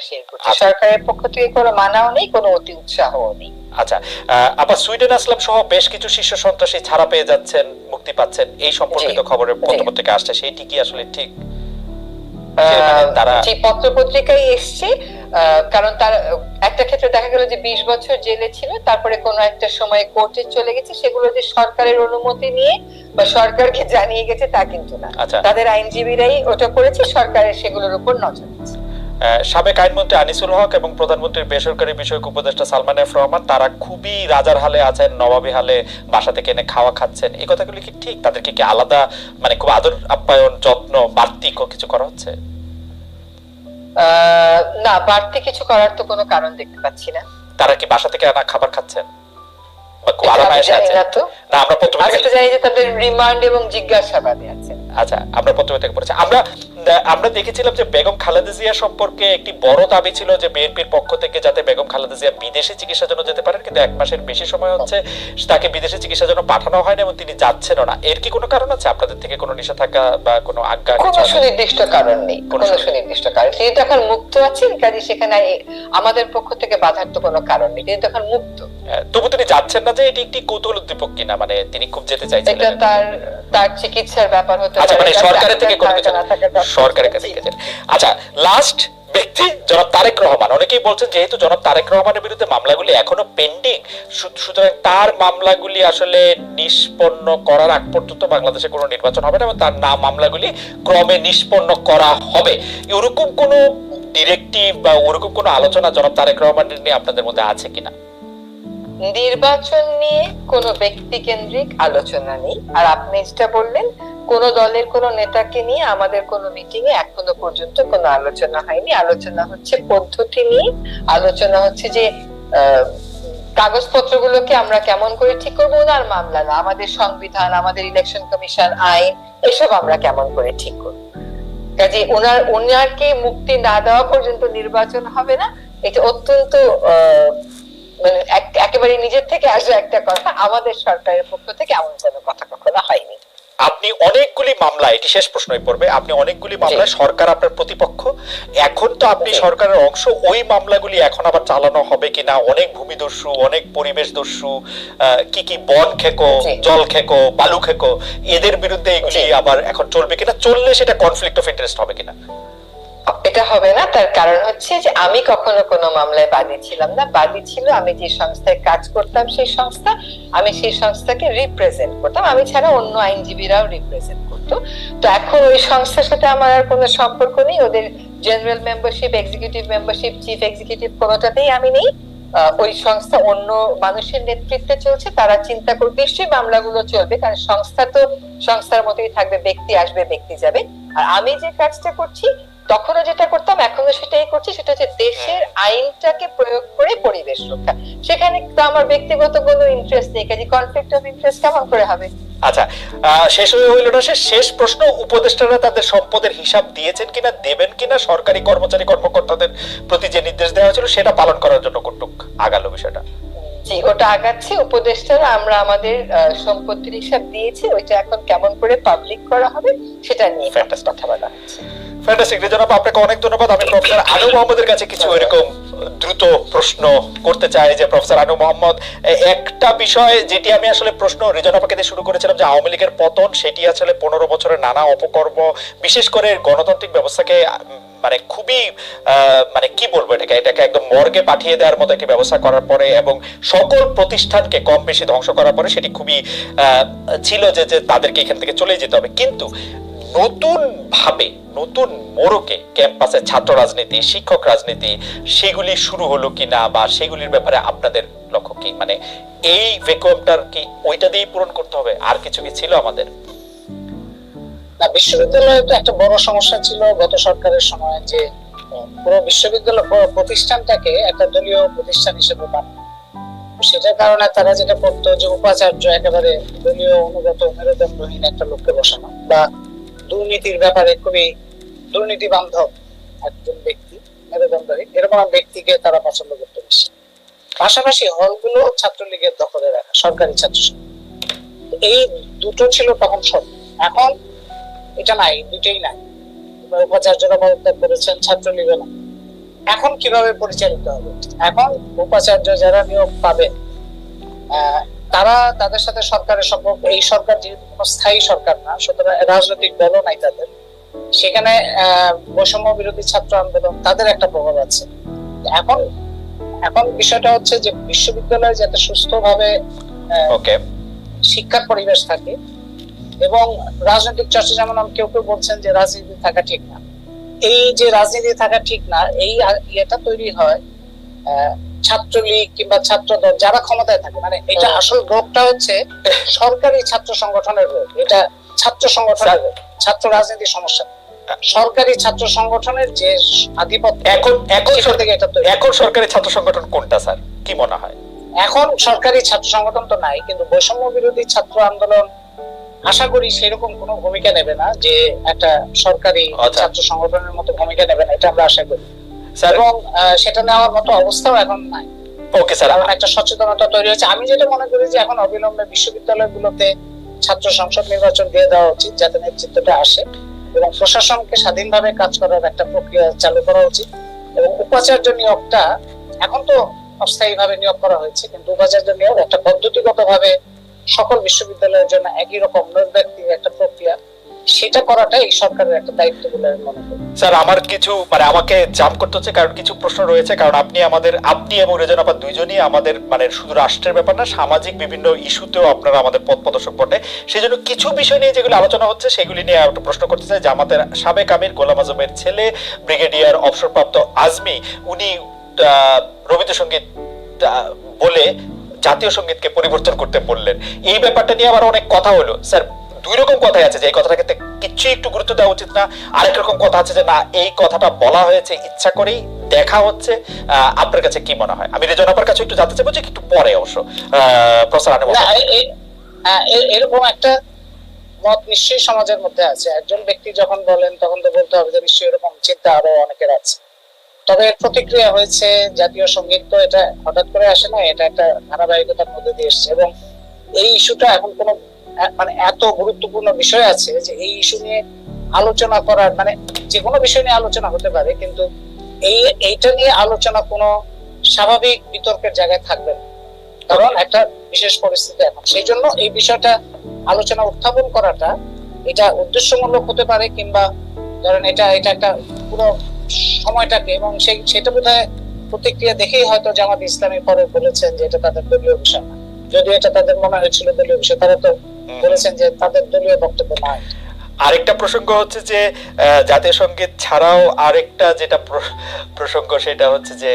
Share করছি সরকারের পক্ষ থেকে কোনো মানাও নেই কোনো অতি উৎসাহও নেই। আচ্ছা আবার সুইডেন আসলাম সহ বেশ কিছু শীর্ষ সন্ত্রাসী ছাড়া পেয়ে যাচ্ছেন মুক্তি পাচ্ছেন। এই সম্পর্কিত খবরের। পত্রপত্রিকা আসছে সেইটি কি আসলে ঠিক। যে মানে তারা- পত্র পত্রিকায় এসছে। কারণ তার একটা ক্ষেত্রে দেখা গেল যে বিশ বছর জেলে ছিল তারপরে কোনো একটা সময় কোর্টে চলে গেছে। সেগুলো যে সরকারের অনুমতি নিয়ে বা সরকারকে জানিয়ে গেছে তা কিন্তু না। আচ্ছা। তাদের আইনজীবীরাই ওটা করেছে সরকারের সেগুলোর উপর নজর আহ, সাবেক আইনমন্ত্রী আনিসুল হক এবং প্রধানমন্ত্রীর বেসরকারি বিষয়ক উপদেষ্টা সালমান এফ রহমান তারা খুবই রাজার হালে আছেন নবাবী হালে বাসা থেকে এনে খাওয়া খাচ্ছেন। এই কথাগুলি কি ঠিক? তাদেরকে কি আলাদা মানে খুব আদর আপ্যায়ন যত্ন বাড়তি কিছু করা হচ্ছে? না বাড়তি কিছু করার তো কোনো কারণ দেখতে পাচ্ছি না। তারা কি বাসা থেকে আনা খাবার খাচ্ছেন? বা খুব না আমরা আমি তো জানি যে তাদের রিমান্ড এবং জিজ্ঞাসাবাদে আছে। আচ্ছা আমরা পত্রপত্রিকা পড়েছি। আমরা আমরা দেখেছিলাম যে বেগম খালেদা জিয়া সম্পর্কে একটি বড় দাবি ছিল যে বিএনপির পক্ষ থেকে যাতে বেগম খালেদা জিয়া বিদেশে চিকিৎসার জন্য যেতে পারেন কিন্তু এক মাসের বেশি সময় হচ্ছে তাকে বিদেশে চিকিৎসার জন্য পাঠানো হয়নি এবং তিনি যাচ্ছেনও না। এর কি কোনো কারণ আছে? আপনাদের থেকে কোনো নিষেধাজ্ঞা বা কোনো আজ্ঞা কোনো সুনির্দিষ্ট কারণ নেই কোনো সুনির্দিষ্ট কারণ তিনি তো এখন মুক্ত আছেন কাজে সেখানে আমাদের পক্ষ থেকে বাধার তো কোনো কারণ নেই। তিনি তো এখন মুক্ত। তবু তিনি যাচ্ছেন না যে এটি একটি কৌতূহল উদ্দীপক কিনা মানে তিনি খুব যেতে চাইছেন এটা তার তার চিকিৎসার ব্যাপার হতে আচ্ছা মানে তার সরকারের থেকে কোনো কিছু না। সরকারের কাছে গেছেন আচ্ছা লাস্ট ব্যক্তি জনাব তারেক রহমান। অনেকেই বলছেন যেহেতু জনাব তারেক রহমানের বিরুদ্ধে মামলাগুলি এখনও পেন্ডিং সুতরাং তার মামলাগুলি আসলে নিষ্পন্ন করার আগ পর্যন্ত বাংলাদেশে কোনো নির্বাচন হবে না এবং তার নাম মামলাগুলি ক্রমে নিষ্পন্ন করা হবে। এরকম কোনো ডিরেক্টিভ বা ওরকম কোনো আলোচনা জনাব তারেক রহমানের নিয়ে আপনাদের মধ্যে আছে কিনা? নির্বাচন নিয়ে কোনো ব্যক্তি কেন্দ্রিক আলোচনা নেই। আর আপনি যেটা বললেন, কোন দলের কোন নেতাকে নিয়ে আমাদের কোনো মিটিং এ এখনও পর্যন্ত কোনো আলোচনা হয়নি। আলোচনা হচ্ছে পদ্ধতি নিয়ে। আলোচনা হচ্ছে যে কাগজপত্রগুলোকে আমরা কেমন করে ঠিক করব? ওনার মামলা না। আমাদের সংবিধান, আমাদের ইলেকশন কমিশন আইন, এসব আমরা কেমন করে ঠিক করব? কাজে ওনার ওনারকে মুক্তি না দেওয়া পর্যন্ত নির্বাচন হবে না। এটা অত্যন্ত একেবারে নিজের থেকে আসা একটা কথা আমাদের সরকারের পক্ষ থেকে এমন কোনো কথা কখনো হয়নি। আপনি অনেকগুলি মামলা এটি শেষ প্রশ্নই পড়বে আপনি অনেকগুলি মামলায় সরকার আপনার প্রতিপক্ষ। এখন তো আপনি সরকারের অংশ ওই মামলাগুলি এখন আবার চালানো হবে কিনা অনেক ভূমিদস্যু অনেক পরিবেশ দস্যু কি কি বন খেকো জল খেকো বালু খেকো এদের বিরুদ্ধে এগুলি আবার এখন চলবে কিনা চললে সেটা কনফ্লিক্ট অফ ইন্টারেস্ট হবে কিনা? এটা হবে না। তার কারণ হচ্ছে যে আমি কখনো কোনো মামলায় বাদী ছিলাম না। বাদী ছিল, আমি যে সংস্থায় কাজ করতাম সেই সংস্থা, আমি সেই সংস্থাকে রিপ্রেজেন্ট করতাম। আমি ছাড়া অন্য আইনজীবীরাও রিপ্রেজেন্ট করতো। তো এখন ওই সংস্থার সাথে আমার আর কোনো সম্পর্ক নেই। ওদের general membership executive membership chief executive কোনোটাতেই আমি নেই। ওই সংস্থা অন্য মানুষের নেতৃত্বে চলছে। তারা চিন্তা করে, নিশ্চয়ই মামলাগুলো চলবে, কারণ সংস্থা তো, সংস্থার মতোই থাকবে, ব্যক্তি আসবে, ব্যক্তি যাবে। আর আমি যে কাজটা করছি তখনও যেটা করতাম এখনও সেটাই করছি সেটা হচ্ছে দেশের আইনটাকে প্রয়োগ করে পরিবেশ রক্ষা। সেখানে তো আমার ব্যক্তিগত কোনো ইন্টারেস্ট নেই কাজে কনফ্লিক্ট অফ ইন্টারেস্ট কেমন করে হবে? আচ্ছা শেষ হয়ে হইল না শেষ প্রশ্ন উপদেষ্টারা তাদের সম্পদের হিসাব দিয়েছেন কিনা দেবেন কিনা সরকারি কর্মচারী কর্মকর্তাদের প্রতি যে নির্দেশ দেওয়া হয়েছিল সেটা পালন করার জন্য কটুক আগালো বিষয়টা। জি ওটা আগাচ্ছে উপদেষ্টারা আমরা আমাদের সম্পত্তির হিসাব দিয়েছি ওইটা এখন কেমন করে পাবলিক করা হবে সেটা নিয়ে. কথা বলা হচ্ছে। ফ্যান্টাস্টিক আপনাকে অনেক ধন্যবাদ। আমি প্রফেসর আনু মোহাম্মদের কাছে কিছু এরকম দ্রুত প্রশ্ন করতে চাই যে প্রফেসর আনু মোহাম্মদ একটা বিষয় যেটি আমি আসলে প্রশ্ন আপাকে দিয়ে শুরু করেছিলাম যে আওয়ামী লীগের পতন, সেটি আসলে পনেরো বছরের নানা অপকর্ম, বিশেষ করে গণতান্ত্রিক ব্যবস্থাকে মানে খুবই মানে কি বলব এটাকে এটাকে একদম মর্গে পাঠিয়ে দেওয়ার মতো একটি ব্যবস্থা করার পরে এবং সকল প্রতিষ্ঠানকে কম বেশি ধ্বংস করার পরে সেটি খুবই ছিল যে তাদেরকে এখান থেকে চলে যেতে হবে। কিন্তু নতুন ভাবে নতুন মোড়কে ক্যাম্পাসে ছাত্র রাজনীতি, শিক্ষক রাজনীতি, সেগুলি শুরু হলো কিনা বা সেগুলির ব্যাপারে আপনাদের লক্ষ্য কি? মানে এই ভ্যাকুয়ামটার কি ওইটা দিয়েই পূরণ করতে হবে? আর কিছু কি ছিল আমাদের? না, বিশ্ববিদ্যালয়ে তো একটা বড় সমস্যা ছিল গত সরকারের সময় যে, পুরো বিশ্ববিদ্যালয় প্রতিষ্ঠানটাকে একটা দলীয় প্রতিষ্ঠান হিসেবে বানানো। সেটার কারণে তারা যেটা করতো যে উপাচার্য একেবারে দলীয় অনুগত, মেরুদণ্ডহীন একটা লোককে বসানো বা দুর্নীতির ব্যাপারে খুবই দুর্নীতি বান্ধব একজন ব্যক্তি মেরুদণ্ডহীন। এরকম ব্যক্তিকে তারা পছন্দ করতে বেশি পাশাপাশি হলগুলো ছাত্রলীগের দখলে রাখা সরকারি ছাত্র এই দুটো ছিল তখন সব। এখন এটা নাই দুটোই নাই। উপাচার্যরা পদত্যাগ করেছেন ছাত্রলীগও না এখন কীভাবে পরিচালিত হবে? এখন উপাচার্য যারা নিয়োগ আহ, তারা তাদের সাথে সরকারের সম্পর্ক এই সরকার যেহেতু কোনো স্থায়ী সরকার না সুতরাং রাজনৈতিক দলও নাই তাদের। সেখানে আহ, বৈষম্য বিরোধী ছাত্র আন্দোলন তাদের একটা প্রভাব আছে। এখন এখন বিষয়টা হচ্ছে যে বিশ্ববিদ্যালয়ে যাতে সুস্থভাবে ওকে শিক্ষার পরিবেশ থাকে এবং রাজনৈতিক চর্চা যেমন কেউ কেউ বলছেন যে রাজনীতি থাকা ঠিক না। এই যে রাজনীতি থাকা ঠিক না এই ইয়েটা তৈরি হয় আহ, ছাত্রলীগ কিংবা ছাত্রদল যারা ক্ষমতায় থাকে মানে এটা আসল রোগটা হচ্ছে সরকারি ছাত্র সংগঠনের রোগ এটা ছাত্র সংগঠনের ছাত্র রাজনীতির সমস্যা। সরকারি ছাত্র সংগঠনের যে আধিপত্য এখন এখন থেকে এটা এখন সরকারি ছাত্র সংগঠন কোনটা স্যার? কি মনে হয়? এখন সরকারি ছাত্র সংগঠন তো নাই কিন্তু বৈষম্য বিরোধী ছাত্র আন্দোলন আশা করি সেরকম কোনো ভূমিকা নেবে না যে একটা সরকারি আচ্ছা। ছাত্র সংগঠনের মতো ভূমিকা নেবে না এটা আমরা আশা করি। এবং সেটা নেওয়ার মতো অবস্থাও এখন নাই। ওকে স্যার কারণ একটা সচেতনতা তৈরি হয়েছে। আমি যেটা মনে করি যে এখন অবিলম্বে বিশ্ববিদ্যালয়গুলোতে ছাত্র সংসদ নির্বাচন দিয়ে দেওয়া উচিত যাতে নেতৃত্বটা আসে এবং প্রশাসনকে স্বাধীনভাবে কাজ করার একটা প্রক্রিয়া চালু করা উচিত। এবং উপাচার্য নিয়োগটা এখন তো অস্থায়ীভাবে নিয়োগ করা হয়েছে কিন্তু উপাচার্য নিয়োগ একটা পদ্ধতিগত ভাবে সকল বিশ্ববিদ্যালয়ের জন্য একই রকম নৈর্ব্যক্তিক একটা প্রক্রিয়া। সেটা করাটা এই সরকারের একটা দায়িত্ব বলে আমি মনে করি। স্যার, আমার কিছু মানে আমাকে জাম করতে হচ্ছে, কারণ কিছু প্রশ্ন রয়েছে, কারণ আপনি আমাদের, আপনি এবং রেজন আপা দুইজনই আমাদের মানে শুধু রাষ্ট্রের ব্যাপার না, সামাজিক বিভিন্ন ইস্যুতেও আপনারা আমাদের পথ প্রদর্শক বটে। সেই জন্য কিছু বিষয় নিয়ে যেগুলো আলোচনা হচ্ছে, সেগুলি নিয়ে একটা প্রশ্ন করতে চাই, জামাতের সাবেক আমির গোলাম আজমের ছেলে, ব্রিগেডিয়ার অবসরপ্রাপ্ত আজমি, উনি রবীন্দ্রসঙ্গীত বলে জাতীয় সঙ্গীতকে পরিবর্তন করতে বললেন। এই ব্যাপারটা নিয়ে আবার অনেক কথা হলো। স্যার দুই রকম কথাই আছে যে এই কথাটাকে তে- কিচ্ছু একটু গুরুত্ব দেওয়া উচিত না। আরেক রকম কথা আছে যে না এই কথাটা বলা হয়েছে ইচ্ছা করেই দেখা হচ্ছে। আপনার কাছে কি মনে হয়? আমি রেজন আপার কাছে একটু জানতে চাইব যে একটু পরে অবশ্য এ- এরকম একটা মত নিশ্চয়ই সমাজের মধ্যে আছে। একজন ব্যক্তি যখন বলেন তখন তো বলতে হবে যে নিশ্চয়ই এরকম চিন্তা আরও অনেকের আছে। তবে এর প্রতিক্রিয়া হয়েছে জাতীয় সংগীত তো এটা হঠাৎ করে আসে না এটা একটা ধারাবাহিকতার মধ্যে দিয়ে এসছে। এবং এই ইস্যুটা এখন কোনো মানে এত গুরুত্বপূর্ণ বিষয় আছে যে এই ইস্যু নিয়ে আলোচনা করার মানে যে কোনো বিষয় নিয়ে আলোচনা হতে পারে, কিন্তু এই, এইটা নিয়ে আলোচনা কোনো স্বাভাবিক বিতর্কের জায়গায় থাকবে না কারণ একটা বিশেষ পরিস্থিতি এখন সেই জন্য এই বিষয়টা আলোচনা উত্থাপন করাটা এটা উদ্দেশ্যমূলক হতে পারে, কিংবা ধরেন এটা এটা একটা পুরো সময়টাকে এবং সেই, সেটা বোধ প্রতিক্রিয়া দেখেই হয়তো জামাত ইসলামী পরে বলেছেন যে এটা তাদের দলীয় বিষয় না যদি এটা তাদের মনে হয়েছিল দলীয় বিষয়, তারা তো। বলেছেন যে তাদের দলীয় বক্তব্য নয় আরেকটা প্রসঙ্গ হচ্ছে যে জাতীয় সংগীত ছাড়াও আরেকটা যেটা প্রসঙ্গ সেটা হচ্ছে যে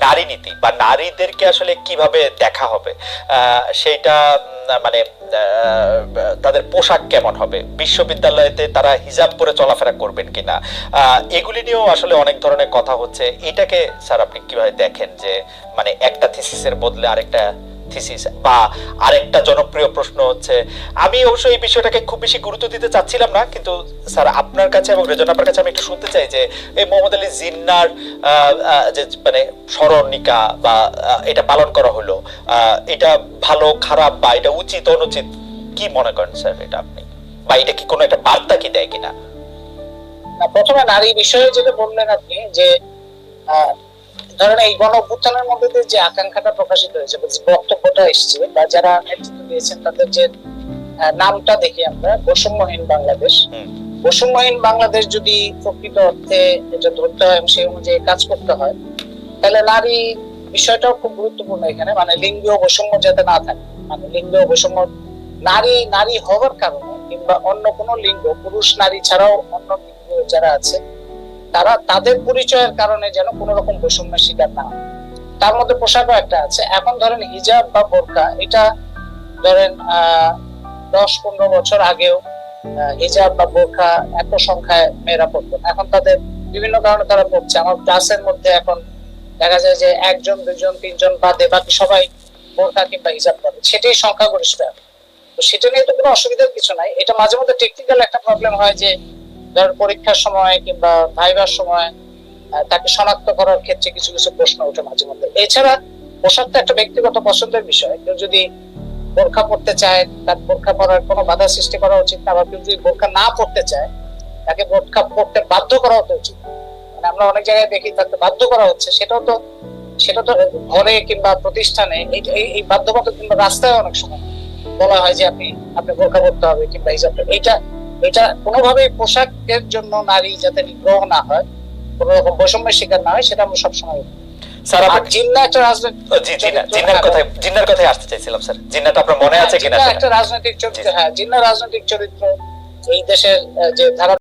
নারী নীতি বা নারীদেরকে আসলে কীভাবে দেখা হবে? উম, মানে তাদের পোশাক কেমন হবে? বিশ্ববিদ্যালয়তে তারা হিজাব পরে চলাফেরা করবেন কিনা? এগুলি নিয়েও আসলে অনেক ধরনের কথা হচ্ছে। এটাকে স্যার আপনি কীভাবে দেখেন যে মানে একটা থিসিসের বদলে আরেকটা থিসিস বা আরেকটা জনপ্রিয় প্রশ্ন হচ্ছে, আমি অবশ্য এই বিষয়টাকে খুব বেশি গুরুত্ব দিতে চাচ্ছিলাম না, কিন্তু স্যার, আপনার কাছে এবং রেজন আপনার কাছে আমি একটু শুনতে চাই যে, এই মোহাম্মদ আলী জিন্নার যে মানে স্মরণিকা বা এটা পালন করা হলো এটা ভালো, খারাপ বা এটা উচিত, অনুচিত কি মনে করেন স্যার এটা আপনি? বা এটা কি কোনো একটা বার্তা কি দেয় কিনা? প্রথমে নারী বিষয়ে যেটা বললেন আপনি যে ধরেন এই গণ অভ্যুত্থানের মধ্যে দিয়ে যে আকাঙ্ক্ষাটা প্রকাশিত হয়েছে বক্তব্যটা এসছে বা যারা নেতৃত্ব দিয়েছেন তাদের যে নামটা দেখি আমরা বৈষম্যহীন বাংলাদেশ। বৈষম্যহীন বাংলাদেশ যদি প্রকৃত অর্থে এটা ধরতে হয় সেই অনুযায়ী কাজ করতে হয় তাহলে নারী বিষয়টাও খুব গুরুত্বপূর্ণ এখানে। মানে লিঙ্গ বৈষম্য যাতে না থাকে। মানে লিঙ্গ বৈষম্য নারী নারী হওয়ার কারণে কিংবা অন্য কোনো লিঙ্গ পুরুষ নারী ছাড়াও অন্য লিঙ্গ যারা আছে তারা তাদের পরিচয়ের কারণে যেন কোনো রকম বৈষম্যের শিকার না তার মধ্যে পোশাকও একটা আছে। এখন ধরেন হিজাব বা বোরকা, এটা ধরেন দশ পনেরো বছর আগেও হিজাব বা বোরকা এত সংখ্যায় মেয়েরা পড়তো এখন তাদের বিভিন্ন কারণে তারা পড়ছে আমার ক্লাসের মধ্যে এখন দেখা যায় যে একজন, দুজন, তিনজন বাদে বাকি সবাই বোরকা কিংবা হিজাব পরে। সেটাই সংখ্যাগরিষ্ঠ। তো সেটা নিয়ে তো কোনো অসুবিধার কিছু নাই। এটা মাঝে মধ্যে টেকনিক্যাল একটা প্রবলেম হয় যে পরীক্ষার সময় কিংবা ভাইবার সময় তাকে শনাক্ত করার ক্ষেত্রে কিছু কিছু প্রশ্ন ওঠে মাঝে মধ্যে। এছাড়া পোশাক তো একটা ব্যক্তিগত পছন্দের বিষয়। কেউ যদি বোরখা পড়তে চায়, তার বোরখা পরার কোনো বাধা সৃষ্টি করা উচিত না বা কেউ যদি বোরখা না পড়তে চায়, তাকে বোরখা পড়তে বাধ্য করা হতে উচিত মানে আমরা অনেক জায়গায় দেখি তাকে বাধ্য করা হচ্ছে। সেটাও তো, সেটা তো ঘরে কিংবা প্রতিষ্ঠানে, এই বাধ্যবাধক কিংবা রাস্তায় অনেক সময় বলা হয় যে আপনি আপনি বোরকা করতে হবে কিংবা হিজাব করতে- এটা কোনোভাবেই পোশাকের জন্য নারী যাতে নিগ্রহ না হয় কোনো রকম বৈষম্যের শিকার না হয় সেটা আমরা সবসময় স্যার আপনার জিন্না একটা রাজনৈতিক জিন্নার কথায় জিন্নার কথায় আসতে চাইছিলাম স্যার। জিন্নাত আপনার মনে আছে কিনা জিন্না একটা রাজনৈতিক চরিত্র হ্যাঁ জিন্না রাজনৈতিক চরিত্র এই দেশের যে ধারা